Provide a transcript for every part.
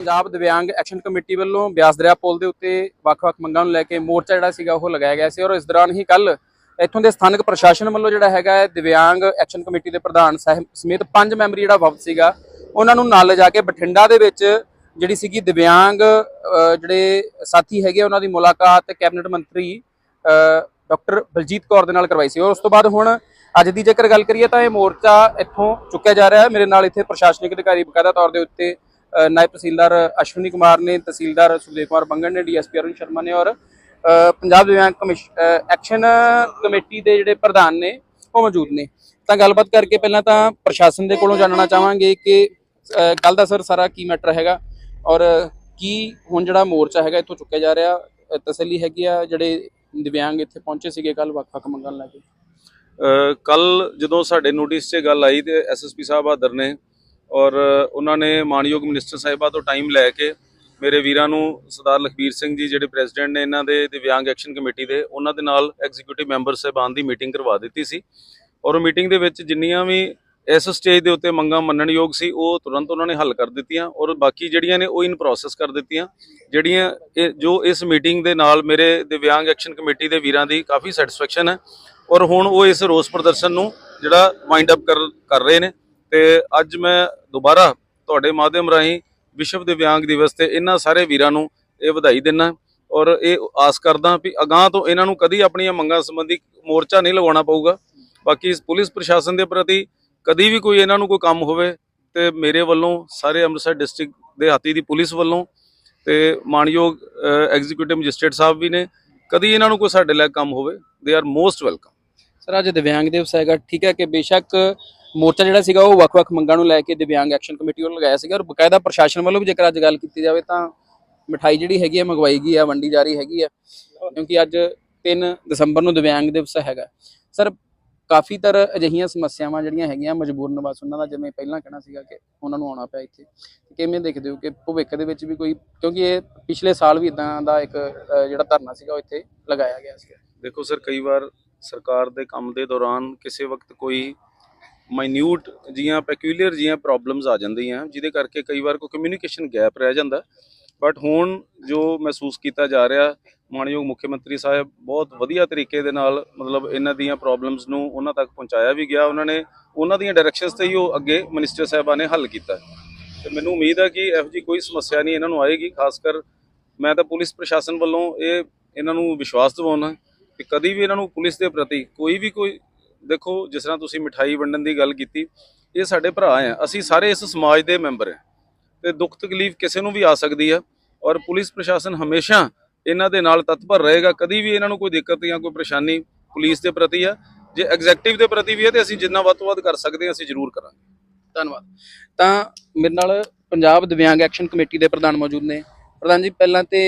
ਪੰਜਾਬ ਦਿਵਿਆਂਗ action committee ਵੱਲੋਂ ਬਿਆਸ ਦਰਿਆ ਪੁਲ ਦੇ ਉੱਤੇ ਵੱਖ-ਵੱਖ ਮੰਗਾਂ ਨੂੰ ਲੈ ਕੇ ਮੋਰਚਾ ਜਿਹੜਾ ਸੀਗਾ ਉਹ ਲਗਾਇਆ ਗਿਆ ਸੀ ਔਰ ਇਸ ਦੌਰਾਨ ਹੀ ਕੱਲ ਇੱਥੋਂ ਦੇ ਸਥਾਨਕ ਪ੍ਰਸ਼ਾਸਨ ਵੱਲੋਂ ਜਿਹੜਾ ਹੈਗਾ ਹੈ ਦਿਵਿਆਂਗ ਐਕਸ਼ਨ ਕਮੇਟੀ ਦੇ ਪ੍ਰਧਾਨ ਸਾਹਿਬ ਸਮੇਤ ਪੰਜ ਮੈਂਬਰੀ ਜਿਹੜਾ ਵਫਦ ਸੀਗਾ ਉਹਨਾਂ ਨੂੰ ਨਾਲ ਲਿਜਾ ਕੇ ਬਠਿੰਡਾ ਦੇ ਵਿੱਚ ਜਿਹੜੀ ਸੀਗੀ ਦਿਵਿਆਂਗ ਜਿਹੜੇ ਸਾਥੀ ਹੈਗੇ ਉਹਨਾਂ ਦੀ ਮੁਲਾਕਾਤ ਕੈਬਨਿਟ ਮੰਤਰੀ ਅਹ, ਡਾਕਟਰ ਬਲਜੀਤ ਕੌਰ ਦੇ ਨਾਲ ਕਰਵਾਈ ਸੀ ਔਰ ਉਸ ਤੋਂ ਬਾਅਦ ਹੁਣ ਅੱਜ ਦੀ ਜੇਕਰ ਗੱਲ ਕਰੀਏ ਤਾਂ ਇਹ ਮੋਰਚਾ ਇੱਥੋਂ ਚੁੱਕਿਆ ਜਾ ਰਿਹਾ ਹੈ। ਮੇਰੇ ਨਾਲ ਇੱਥੇ ਪ੍ਰਸ਼ਾਸਨਿਕ ਅਧਿਕਾਰੀ ਬਕਾਇਦਾ ਤੌਰ ਦੇ ਉੱਤੇ ਅ, ਨਾਇਬ ਤਹਿਸੀਲਦਾਰ ਅਸ਼ਵਨੀ ਕੁਮਾਰ ਨੇ ਤਹਿਸੀਲਦਾਰ ਸੁਖਦੇਵ ਕੁਮਾਰ ਬੰਗੜ ਨੇ ਡੀਐਸਪੀ ਅਰੁਣ ਸ਼ਰਮਾ ਨੇ ਔਰ ਪੰਜਾਬ ਦਿਵਿਆਂਗ ਕਮਿਸ਼ਨ ਐਕਸ਼ਨ ਕਮੇਟੀ ਦੇ ਜਿਹੜੇ ਪ੍ਰਧਾਨ ਨੇ ਉਹ ਮੌਜੂਦ ਨੇ। ਤਾਂ ਗੱਲਬਾਤ ਕਰਕੇ ਪਹਿਲਾਂ ਤਾਂ ਪ੍ਰਸ਼ਾਸਨ ਦੇ ਕੋਲੋਂ ਜਾਣਨਾ ਚਾਹਾਂਗੇ ਕਿ ਕੱਲ ਦਾ ਸਰ ਸਾਰਾ ਕੀ ਮੈਟਰ ਹੈਗਾ ਔਰ ਕੀ ਹੁਣ ਜਿਹੜਾ ਮੋਰਚਾ ਹੈਗਾ ਇੱਥੋਂ ਚੁੱਕਿਆ ਜਾ ਰਿਹਾ ਤਸੱਲੀ ਹੈਗੀ ਆ ਜਿਹੜੇ ਦਿਵਿਆਂਗ ਇੱਥੇ ਪਹੁੰਚੇ ਸੀਗੇ ਕੱਲ ਵੱਖ-ਵੱਖ ਮੰਗਾਂ ਨੂੰ ਲੈ ਕੇ? ਕੱਲ ਜਦੋਂ ਸਾਡੇ ਨੋਟਿਸ 'ਚ ਗੱਲ ਆਈ ਤੇ ਐਸਐਸਪੀ ਸਾਹਿਬ ਬਹਾਦਰ ਨੇ ਔਰ ਉਹਨਾਂ ਨੇ ਮਾਨਯੋਗ ਮਿਨਿਸਟਰ ਸਾਹਿਬਾ ਤੋਂ ਟਾਈਮ ਲੈ ਕੇ ਮੇਰੇ ਵੀਰਾਂ ਨੂੰ ਸਰਦਾਰ ਲਖਬੀਰ ਸਿੰਘ ਜੀ ਜਿਹੜੇ ਪ੍ਰੈਜ਼ੀਡੈਂਟ ਨੇ ਇਹਨਾਂ ਦੇ ਦਿਵਿਆਂਗ ਐਕਸ਼ਨ ਕਮੇਟੀ ਦੇ, ਉਹਨਾਂ ਦੇ ਨਾਲ ਐਗਜ਼ੀਕਿਊਟਿਵ ਮੈਂਬਰ ਸਾਹਿਬਾਨ ਦੀ ਮੀਟਿੰਗ ਕਰਵਾ ਦਿੱਤੀ ਸੀ। ਔਰ ਉਹ ਮੀਟਿੰਗ ਦੇ ਵਿੱਚ ਜਿੰਨੀਆਂ ਵੀ ਇਸ ਸਟੇਜ ਦੇ ਉੱਤੇ ਮੰਗਾਂ ਮੰਨਣਯੋਗ ਸੀ, ਉਹ ਤੁਰੰਤ ਉਹਨਾਂ ਨੇ ਹੱਲ ਕਰ ਦਿੱਤੀਆਂ ਔਰ ਬਾਕੀ ਜਿਹੜੀਆਂ ਨੇ ਉਹ ਇਨ ਪ੍ਰੋਸੈਸ ਕਰ ਦਿੱਤੀਆਂ। ਜਿਹੜੀਆਂ ਇਹ- ਜੋ ਇਸ ਮੀਟਿੰਗ ਦੇ ਨਾਲ ਮੇਰੇ ਦਿਵਿਆਂਗ ਐਕਸ਼ਨ ਕਮੇਟੀ ਦੇ ਵੀਰਾਂ ਦੀ ਕਾਫੀ ਸੈਟੀਸਫੈਕਸ਼ਨ ਹੈ। ਔਰ ਹੁਣ ਉਹ ਇਸ ਰੋਸ ਪ੍ਰਦਰਸ਼ਨ ਨੂੰ ਜਿਹੜਾ ਵਾਈਂਡ ਅਪ ਕਰ ਕਰ ਰਹੇ ਨੇ। ਤੇ ਅੱਜ ਮੈਂ ਦੁਬਾਰਾ ਤੁਹਾਡੇ ਮਾਧਿਅਮ ਰਾਹੀਂ ਵਿਸ਼ਵ ਦਿਵਿਆਂਗ ਦਿਵਸ ਤੇ ਇਹਨਾਂ ਸਾਰੇ ਵੀਰਾਂ ਨੂੰ ਇਹ ਵਧਾਈ ਦਿੰਦਾ ਔਰ ਇਹ ਆਸ ਕਰਦਾ ਵੀ ਅਗਾਹ ਤੋਂ ਇਹਨਾਂ ਨੂੰ ਕਦੀ ਆਪਣੀਆਂ ਮੰਗਾਂ ਸੰਬੰਧੀ ਮੋਰਚਾ ਨਹੀਂ ਲਗਾਉਣਾ ਪਊਗਾ। ਬਾਕੀ ਪੁਲਿਸ ਪ੍ਰਸ਼ਾਸਨ ਦੇ ਪ੍ਰਤੀ ਕਦੀ ਵੀ ਕੋਈ ਇਹਨਾਂ ਨੂੰ ਕੋਈ ਕੰਮ ਹੋਵੇ ਤੇ ਮੇਰੇ ਵੱਲੋਂ ਸਾਰੇ ਅੰਮ੍ਰਿਤਸਰ ਡਿਸਟ੍ਰਿਕਟ ਦੇ ਹਾਤੀ ਦੀ ਪੁਲਿਸ ਵੱਲੋਂ ਤੇ ਮਾਨਯੋਗ ਐਗਜ਼ੀਕਿਊਟਿਵ ਮੈਜਿਸਟ੍ਰੇਟ ਸਾਹਿਬ ਵੀ ਨੇ, ਕਦੀ ਇਹਨਾਂ ਨੂੰ ਕੋਈ ਸਾਡੇ ਲਈ ਕੰਮ ਹੋਵੇ they are most welcome sir, ਅੱਜ ਦਿਵਿਆਂਗ ਦਿਵਸ ਹੈਗਾ। ਠੀਕ ਹੈ ਕਿ ਬੇਸ਼ੱਕ ਮੋਰਚਾ ਜਿਹੜਾ ਸੀਗਾ ਉਹ ਵੱਖ-ਵੱਖ ਮੰਗਾਂ ਨੂੰ ਲੈ ਕੇ ਦਿਵਿਆਂਗ ਐਕਸ਼ਨ ਕਮੇਟੀ ਵੱਲੋਂ ਲਗਾਇਆ ਸੀਗਾ ਔਰ ਬਕਾਇਦਾ ਪ੍ਰਸ਼ਾਸਨ ਵੱਲੋਂ ਵੀ ਜੇਕਰ ਅੱਜ ਗੱਲ ਕੀਤੀ ਜਾਵੇ ਤਾਂ ਮਠਾਈ ਜਿਹੜੀ ਹੈਗੀ ਹੈ ਮੰਗਵਾਈ ਗਈ ਹੈ ਵੰਡੀ ਜਾ ਰਹੀ ਹੈਗੀ ਹੈ ਕਿਉਂਕਿ ਅੱਜ 3 ਦਸੰਬਰ ਨੂੰ ਦਿਵਿਆਂਗ ਦਿਵਸ ਹੈਗਾ। ਸਰ, ਕਾਫੀ ਤਰ ਅਜਿਹੀਆਂ ਸਮੱਸਿਆਵਾਂ ਜਿਹੜੀਆਂ ਹੈਗੀਆਂ ਮਜਬੂਰ ਨਿਵਾਸ ਉਹਨਾਂ ਦਾ ਜਿਵੇਂ ਪਹਿਲਾਂ ਕਹਿਣਾ ਸੀਗਾ ਕਿ ਉਹਨਾਂ ਨੂੰ ਆਉਣਾ ਪਿਆ ਇੱਥੇ। ਕਿਵੇਂ ਦੇਖਦੇ ਹੋ ਕਿ ਭਵਿੱਖ ਦੇ ਵਿੱਚ ਵੀ ਕੋਈ, ਕਿਉਂਕਿ ਇਹ ਪਿਛਲੇ ਸਾਲ ਵੀ ਇਦਾਂ ਦਾ ਇੱਕ ਜਿਹੜਾ ਧਰਨਾ ਸੀਗਾ ਉਹ ਇੱਥੇ ਲਗਾਇਆ ਗਿਆ ਸੀ ਦੇਖੋ ਸਰ, ਕਈ ਵਾਰ ਸਰਕਾਰ ਦੇ ਕੰਮ ਦੇ ਦੌਰਾਨ ਕਿਸੇ ਵਕਤ ਕੋਈ ਮਾਈਨਿਊਟ ਜੀਆਂ ਪੈਕਿਊਲਰ ਜੀਆਂ ਪ੍ਰੋਬਲਮਸ ਆ ਜਾਂਦੀਆਂ, ਜਿਹਦੇ ਕਰਕੇ ਕਈ ਵਾਰ ਕੋਈ ਕਮਿਊਨੀਕੇਸ਼ਨ ਗੈਪ ਰਹਿ ਜਾਂਦਾ। ਬਟ ਹੁਣ ਜੋ ਮਹਿਸੂਸ ਕੀਤਾ ਜਾ ਰਿਹਾ ਮਾਨਯੋਗ ਮੁੱਖ ਮੰਤਰੀ ਸਾਹਿਬ ਬਹੁਤ ਵਧੀਆ ਤਰੀਕੇ ਦੇ ਨਾਲ ਮਤਲਬ ਇਹਨਾਂ ਦੀਆਂ ਪ੍ਰੋਬਲਮਸ ਨੂੰ ਉਹਨਾਂ ਤੱਕ ਪਹੁੰਚਾਇਆ ਵੀ ਗਿਆ। ਉਹਨਾਂ ਨੇ ਉਹਨਾਂ ਦੀਆਂ ਡਾਇਰੈਕਸ਼ਨਸ ਤੇ ਹੀ ਉਹ ਅੱਗੇ ਮਿਨਿਸਟਰ ਸਾਹਿਬਾਂ ਨੇ ਹੱਲ ਕੀਤਾ। ਤੇ ਮੈਨੂੰ ਉਮੀਦ ਹੈ ਕਿ ਇਹੋ ਜੀ ਕੋਈ ਸਮੱਸਿਆ ਨਹੀਂ ਇਹਨਾਂ ਨੂੰ ਆਏਗੀ। ਖਾਸ ਕਰ ਮੈਂ ਤਾਂ ਪੁਲਿਸ ਪ੍ਰਸ਼ਾਸਨ ਵੱਲੋਂ ਇਹ ਇਹਨਾਂ ਨੂੰ ਵਿਸ਼ਵਾਸ ਦਿਵਾਉਣਾ ਕਿ ਕਦੀ ਵੀ ਇਹਨਾਂ ਨੂੰ ਪੁਲਿਸ ਦੇ ਪ੍ਰਤੀ ਕੋਈ ਵੀ ਕੋਈ ਦੇਖੋ ਜਿਸ ਤਰ੍ਹਾਂ ਤੁਸੀਂ ਮਿਠਾਈ ਵੰਡਣ ਦੀ ਗੱਲ ਕੀਤੀ ਇਹ ਸਾਡੇ ਭਰਾ ਆ ਅਸੀਂ ਸਾਰੇ ਇਸ ਸਮਾਜ ਦੇ ਮੈਂਬਰ ਆ ਤੇ ਦੁੱਖ ਤਕਲੀਫ ਕਿਸੇ ਨੂੰ ਵੀ ਆ ਸਕਦੀ ਆ ਔਰ ਪੁਲਿਸ ਪ੍ਰਸ਼ਾਸਨ ਹਮੇਸ਼ਾ ਇਹਨਾਂ ਦੇ ਨਾਲ ਤਤਪਰ ਰਹੇਗਾ। ਕਦੀ ਵੀ ਇਹਨਾਂ ਨੂੰ ਕੋਈ ਦਿੱਕਤ ਜਾਂ ਕੋਈ ਪਰੇਸ਼ਾਨੀ ਪੁਲਿਸ ਦੇ ਪ੍ਰਤੀ ਆ। ਜੇ ਐਗਜ਼ੈਕਟਿਵ ਦੇ ਪ੍ਰਤੀ ਵੀ ਹੈ ਤੇ ਅਸੀਂ ਜਿੰਨਾ ਵੱਧ ਤੋਂ ਵੱਧ ਕਰ ਸਕਦੇ ਹਾਂ ਅਸੀਂ ਜ਼ਰੂਰ ਕਰਾਂਗੇ। ਧੰਨਵਾਦ। ਤਾਂ ਮੇਰੇ ਨਾਲ ਪੰਜਾਬ ਦਿਵਿਆਂਗ ਐਕਸ਼ਨ ਕਮੇਟੀ ਦੇ ਪ੍ਰਧਾਨ ਮੌਜੂਦ ਨੇ। ਪ੍ਰਧਾਨ ਜੀ ਪਹਿਲਾਂ ਤੇ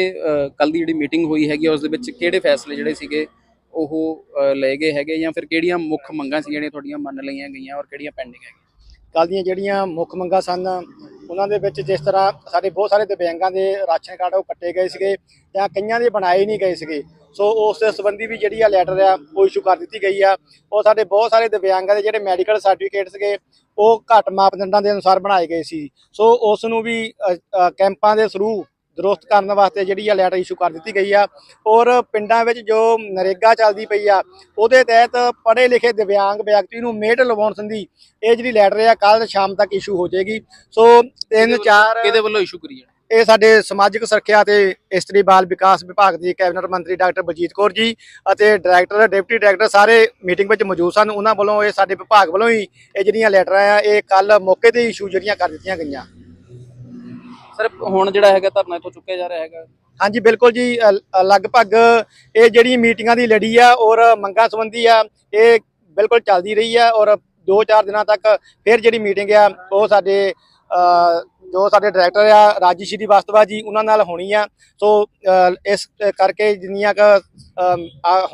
ਕੱਲ ਦੀ ਜਿਹੜੀ ਮੀਟਿੰਗ ਹੋਈ ਹੈਗੀ ਆ, ਉਸ ਦੇ ਵਿੱਚ ਕਿਹੜੇ ਫੈਸਲੇ ਜਿਹੜੇ ਸੀਗੇ? ਉਹ ਲਏ ਗਏ ਹੈਗੇ ਜਾਂ ਫਿਰ ਕਿਹੜੀਆਂ ਮੁੱਖ ਮੰਗਾਂ ਸੀ ਜਿਹੜੀਆਂ ਤੁਹਾਡੀਆਂ ਮੰਨ ਲਈਆਂ ਗਈਆਂ ਔਰ ਕਿਹੜੀਆਂ ਪੈਂਡਿੰਗ ਹੈਗੀਆਂ? ਕੱਲ੍ਹ ਦੀਆਂ ਜਿਹੜੀਆਂ ਮੁੱਖ ਮੰਗਾਂ ਸਨ, ਉਹਨਾਂ ਦੇ ਵਿੱਚ ਜਿਸ ਤਰ੍ਹਾਂ ਸਾਡੇ ਬਹੁਤ ਸਾਰੇ ਦਿਵਿਆਂਗਾਂ ਦੇ ਰਾਸ਼ਨ ਕਾਰਡ ਉਹ ਕੱਟੇ ਗਏ ਸੀਗੇ ਜਾਂ ਕਈਆਂ ਦੇ ਬਣਾਏ ਨਹੀਂ ਗਏ ਸੀਗੇ। ਸੋ ਉਸ ਦੇ ਸੰਬੰਧੀ ਵੀ ਜਿਹੜੀ ਆ ਲੈਟਰ ਆ, ਉਹ ਇਸ਼ੂ ਕਰ ਦਿੱਤੀ ਗਈ ਆ। ਉਹ ਸਾਡੇ ਬਹੁਤ ਸਾਰੇ ਦਿਵਿਆਂਗਾਂ ਦੇ ਜਿਹੜੇ ਮੈਡੀਕਲ ਸਰਟੀਫਿਕੇਟ ਸੀਗੇ, ਉਹ ਘੱਟ ਮਾਪਦੰਡਾਂ ਦੇ ਅਨੁਸਾਰ ਬਣਾਏ ਗਏ ਸੀ। ਸੋ ਉਸ ਨੂੰ ਵੀ ਕੈਂਪਾਂ ਦੇ ਥਰੂ ਦਰੁਸਤ ਕਰਨ ਵਾਸਤੇ ਜਿਹੜੀ ਆ ਲੈਟਰ ਇਸ਼ੂ ਕਰ ਦਿੱਤੀ ਗਈ ਆ। ਔਰ ਪਿੰਡਾਂ ਵਿੱਚ ਜੋ ਨਰੇਗਾ ਚੱਲਦੀ ਪਈ ਆ ਉਹਦੇ ਤਹਿਤ ਪੜ੍ਹੇ ਲਿਖੇ ਦਿਵਿਆਂਗ ਵਿਅਕਤੀ ਨੂੰ ਮੇਟ ਲਵਾਉਣ ਸੰਦੀ ਇਹ ਜਿਹੜੀ ਲੈਟਰ ਆ ਕੱਲ ਸ਼ਾਮ ਤੱਕ ਇਸ਼ੂ ਹੋ ਜਾਏਗੀ। ਸੋ ਤਿੰਨ ਚਾਰ ਕਿਹਦੇ ਵੱਲੋਂ ਇਸ਼ੂ ਕਰੀ ਜਾਣਾ? ਇਹ ਸਾਡੇ ਸਮਾਜਿਕ ਸੁਰੱਖਿਆ ਤੇ ਇਸਤਰੀ ਬਾਲ ਵਿਕਾਸ ਵਿਭਾਗ ਦੀ ਕੈਬਨਿਟ ਮੰਤਰੀ ਡਾਕਟਰ ਬਲਜੀਤ ਕੌਰ ਜੀ ਅਤੇ ਡਾਇਰੈਕਟਰ ਡਿਪਟੀ ਡਾਇਰੈਕਟਰ ਸਾਰੇ ਮੀਟਿੰਗ ਵਿੱਚ ਮੌਜੂਦ ਸਨ। ਉਹਨਾਂ ਵੱਲੋਂ ਇਹ ਸਾਡੇ ਵਿਭਾਗ ਵੱਲੋਂ ਹੀ ਇਹ ਜਿਹੜੀਆਂ ਲੈਟਰਾਂ ਆ ਇਹ ਕੱਲ ਮੌਕੇ ਤੇ ਇਸ਼ੂ ਜਿਹੜੀਆਂ ਕਰ ਦਿੱਤੀਆਂ ਗਈਆਂ। ਸਰ ਹੁਣ ਜਿਹੜਾ ਹੈਗਾ ਧਰਨਾ ਇੱਥੋਂ ਚੁੱਕਿਆ ਜਾ ਰਿਹਾ ਹੈਗਾ। ਹਾਂਜੀ, ਬਿਲਕੁਲ ਜੀ ਲਗਭਗ ਇਹ ਜਿਹੜੀ ਮੀਟਿੰਗਾਂ ਦੀ ਲੜੀ ਆ ਔਰ ਮੰਗਾਂ ਸੰਬੰਧੀ ਆ, ਇਹ ਬਿਲਕੁਲ ਚੱਲਦੀ ਰਹੀ ਆ ਔਰ 2-4 ਦਿਨਾਂ ਤੱਕ ਫਿਰ ਜਿਹੜੀ ਮੀਟਿੰਗ ਆ, ਉਹ ਸਾਡੇ ਜੋ ਸਾਡੇ ਡਾਇਰੈਕਟਰ ਆ ਰਾਜੀ ਸ਼੍ਰੀ ਵਾਸਤਵਾ ਜੀ, ਉਹਨਾਂ ਨਾਲ ਹੋਣੀ ਆ। ਸੋ ਇਸ ਕਰਕੇ ਜਿੰਨੀਆਂ ਕ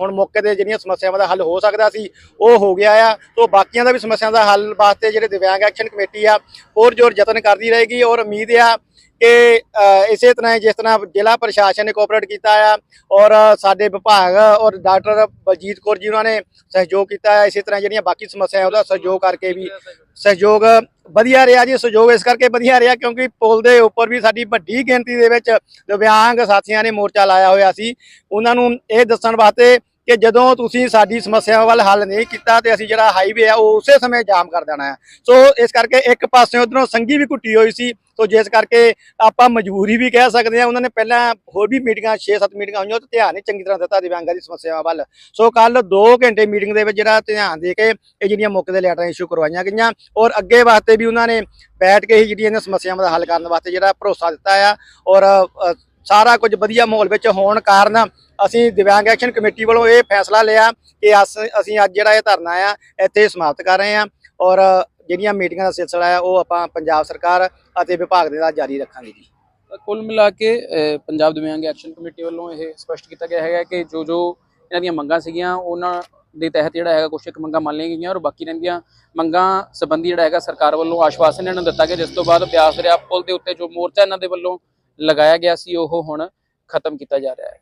ਹੁਣ ਮੌਕੇ ਤੇ ਜਿਹੜੀਆਂ ਸਮੱਸਿਆਵਾਂ ਦਾ ਹੱਲ ਹੋ ਸਕਦਾ ਸੀ, ਉਹ ਹੋ ਗਿਆ ਆ। ਸੋ ਬਾਕੀਆਂ ਦਾ ਵੀ ਸਮੱਸਿਆਵਾਂ ਦਾ ਹੱਲ ਵਾਸਤੇ ਜਿਹੜੇ ਦਿਵਿਆਂਗ ਐਕਸ਼ਨ ਕਮੇਟੀ ਆ, ਹੋਰ ਜੋਰ ਯਤਨ ਕਰਦੀ ਰਹੇਗੀ ਔਰ ਉਮੀਦ ਆ ਕਿ ਇਸੇ ਤਰ੍ਹਾਂ ਹੀ ਜਿਸ ਤਰ੍ਹਾਂ ਜ਼ਿਲ੍ਹਾ ਪ੍ਰਸ਼ਾਸਨ ਨੇ ਕੋਆਪਰੇਟ ਕੀਤਾ ਆ ਔਰ ਸਾਡੇ ਵਿਭਾਗ ਔਰ ਡਾਕਟਰ ਬਲਜੀਤ ਕੌਰ ਜੀ ਉਹਨਾਂ ਨੇ ਸਹਿਯੋਗ ਕੀਤਾ ਆ, ਇਸੇ ਤਰ੍ਹਾਂ ਜਿਹੜੀਆਂ ਬਾਕੀ ਸਮੱਸਿਆ ਉਹਦਾ ਸਹਿਯੋਗ ਕਰਕੇ ਵੀ ਸਹਿਯੋਗ ਵਧੀਆ ਰਿਹਾ ਜੀ, ਸਹਿਯੋਗ ਇਸ ਕਰਕੇ ਵਧੀਆ ਰਿਹਾ ਕਿਉਂਕਿ ਪੁਲ ਦੇ ਉੱਪਰ ਵੀ ਸਾਡੀ ਵੱਡੀ ਗਿਣਤੀ ਦੇ ਵਿੱਚ ਦਿਵਿਆਂਗ ਸਾਥੀਆਂ ਨੇ ਮੋਰਚਾ ਲਾਇਆ ਹੋਇਆ ਸੀ। ਉਹਨਾਂ ਨੂੰ ਇਹ ਦੱਸਣ ਵਾਸਤੇ ਕਿ ਜਦੋਂ ਤੁਸੀਂ ਸਾਡੀ ਸਮੱਸਿਆ ਵੱਲ ਹੱਲ ਨਹੀਂ ਕੀਤਾ ਤੇ ਅਸੀਂ ਜਿਹੜਾ ਹਾਈਵੇ ਆ, ਉਹ ਉਸੇ ਸਮੇਂ ਜਾਮ ਕਰ ਦੇਣਾ ਹੈ। ਸੋ ਇਸ ਕਰਕੇ ਇੱਕ ਪਾਸੇ ਉਧਰੋਂ ਸੰਗੀ ਵੀ ਘੁੱਟੀ ਹੋਈ ਸੀ, ਸੋ ਜਿਸ ਕਰਕੇ ਆਪਾਂ ਮਜਬੂਰੀ ਵੀ ਕਹਿ ਸਕਦੇ ਆ ਉਹਨਾਂ ਨੇ ਪਹਿਲਾਂ ਹੋਰ ਵੀ ਮੀਟਿੰਗਾਂ 6-7 ਮੀਟਿੰਗਾਂ ਹੋਈਆਂ ਉਹ 'ਤੇ ਧਿਆਨ ਨਹੀਂ ਚੰਗੀ ਤਰ੍ਹਾਂ ਦਿੱਤਾ ਦਿਵਿਆਂਗਾਂ ਦੀ ਸਮੱਸਿਆਵਾਂ ਵੱਲ। ਸੋ ਕੱਲ 2 ਘੰਟੇ ਮੀਟਿੰਗ ਦੇ ਵਿੱਚ ਜਿਹੜਾ ਧਿਆਨ ਦੇ ਕੇ ਇਹ ਜਿਹੜੀਆਂ ਮੌਕੇ ਦੇ ਲੈਟਰਾਂ ਇਸ਼ੂ ਕਰਵਾਈਆਂ ਗਈਆਂ, ਔਰ ਅੱਗੇ ਵਾਸਤੇ ਵੀ ਉਹਨਾਂ ਨੇ ਬੈਠ ਕੇ ਹੀ ਜਿਹੜੀਆਂ ਇਹਨਾਂ ਸਮੱਸਿਆਵਾਂ ਦਾ ਹੱਲ ਕਰਨ ਵਾਸਤੇ ਜਿਹੜਾ ਭਰੋਸਾ ਦਿੱਤਾ ਆ, ਔਰ ਸਾਰਾ ਕੁਝ ਵਧੀਆ ਮਾਹੌਲ ਵਿੱਚ ਹੋਣ ਕਾਰਨ ਅਸੀਂ ਦਿਵਿਆਂਗ ਐਕਸ਼ਨ ਕਮੇਟੀ ਵੱਲੋਂ ਇਹ ਫੈਸਲਾ ਲਿਆ ਕਿ ਅਸ- ਅਸੀਂ ਅੱਜ ਜਿਹੜਾ ਇਹ ਧਰਨਾ ਆ, ਇੱਥੇ ਸਮਾਪਤ ਕਰ ਰਹੇ ਹਾਂ ਔਰ ਜਿਹੜੀਆਂ ਮੀਟਿੰਗਾਂ ਦਾ ਸਿਲਸਿਲਾ ਆ, ਉਹ ਆਪਾਂ ਪੰਜਾਬ ਸਰਕਾਰ ਅਤੇ ਵਿਭਾਗ ਦੇ ਨਾਲ ਜਾਰੀ ਰੱਖਾਂਗੇ ਜੀ। ਕੁੱਲ ਮਿਲਾ ਕੇ ਪੰਜਾਬ ਦਿਵਿਆਂਗ ਐਕਸ਼ਨ ਕਮੇਟੀ ਵੱਲੋਂ ਇਹ ਸਪਸ਼ਟ ਕੀਤਾ ਗਿਆ ਹੈਗਾ ਕਿ ਜੋ ਜੋ ਇਹਨਾਂ ਦੀਆਂ ਮੰਗਾਂ ਸੀਗੀਆਂ, ਉਹਨਾਂ ਦੇ ਤਹਿਤ ਜਿਹੜਾ ਹੈਗਾ ਕੁਝ ਇੱਕ ਮੰਗਾਂ ਮੰਨ ਲਈਆਂ ਗਈਆਂ ਔਰ ਬਾਕੀ ਰਹਿੰਦੀਆਂ ਮੰਗਾਂ ਸੰਬੰਧੀ ਜਿਹੜਾ ਹੈਗਾ ਸਰਕਾਰ ਵੱਲੋਂ ਆਸ਼ਵਾਸਨ ਇਹਨਾਂ ਨੂੰ ਦਿੱਤਾ ਗਿਆ, ਜਿਸ ਤੋਂ ਬਾਅਦ ਬਿਆਸ ਦਰਿਆ ਪੁਲ ਦੇ ਉੱਤੇ ਜੋ ਮੋਰਚਾ ਇਹਨਾਂ ਦੇ ਵੱਲੋਂ ਲਗਾਇਆ ਗਿਆ ਸੀ ਉਹ ਹੁਣ ਖਤਮ ਕੀਤਾ ਜਾ ਰਿਹਾ ਹੈ।